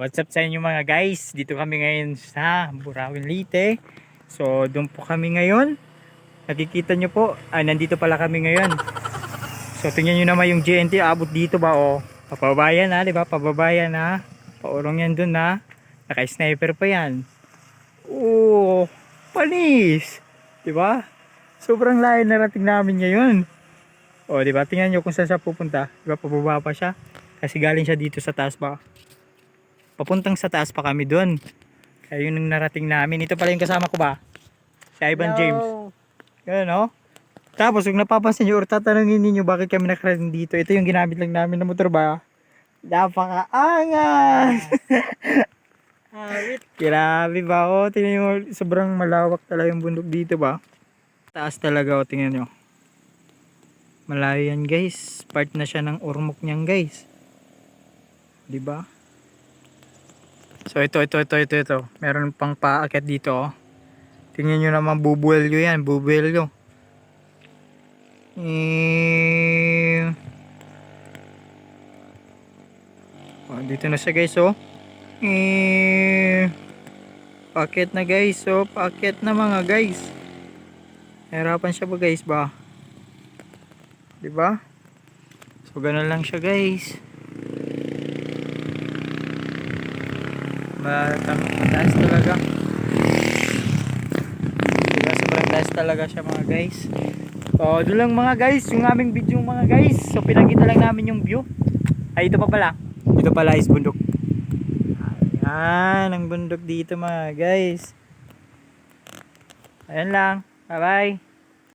What's up sa inyo mga guys? Dito kami ngayon sa Burawin Leyte. So, doon po kami ngayon. Nakikita nyo po, ah, nandito pala kami ngayon. So, tingnan nyo naman yung GNT, abot dito ba o? Papabayan na, di ba? Pababayan na. Paurong yan dun na. Naka-sniper pa yan. Oo, panis. Di ba? Sobrang layo narating namin ngayon. O, di ba? Tingnan nyo kung saan siya pupunta. Di ba? Pababa pa siya. Kasi galing siya dito sa taas ba? Papuntang sa taas pa kami doon. Kaya yun ang narating namin. Ito pala yung kasama ko ba? Si Ivan James. Yan no? Tapos kung napapansin nyo or tatanungin ninyo bakit kami nakarating dito. Ito yung ginamit lang namin na motor ba? Napakaangas! Awit. Grabe ba? O, tingnan nyo. Sobrang malawak talaga yung bundok dito ba? Taas talaga o, tingnan nyo. Malayo yan guys. Part na siya ng urmok niyan guys. 'Di ba? So ito, ito, ito, ito, ito. Meron pang paakyat dito oh. Tingnan nyo naman bubuelyo yan, bubuelyo. Eh... Oh, dito na siya guys oh. Eh... Paakyat na guys oh, paakyat na mga guys. Hirapan siya ba guys ba? 'Di ba? So ganun lang siya guys. Mataas talaga. Diba sobrang taas talaga siya mga guys. So doon lang mga guys, yung aming video mga guys. So pinakita lang namin yung view. Ay ito pa pala. Ito pala is bundok. Ayan, ang bundok dito mga guys. Ayan lang. Bye bye.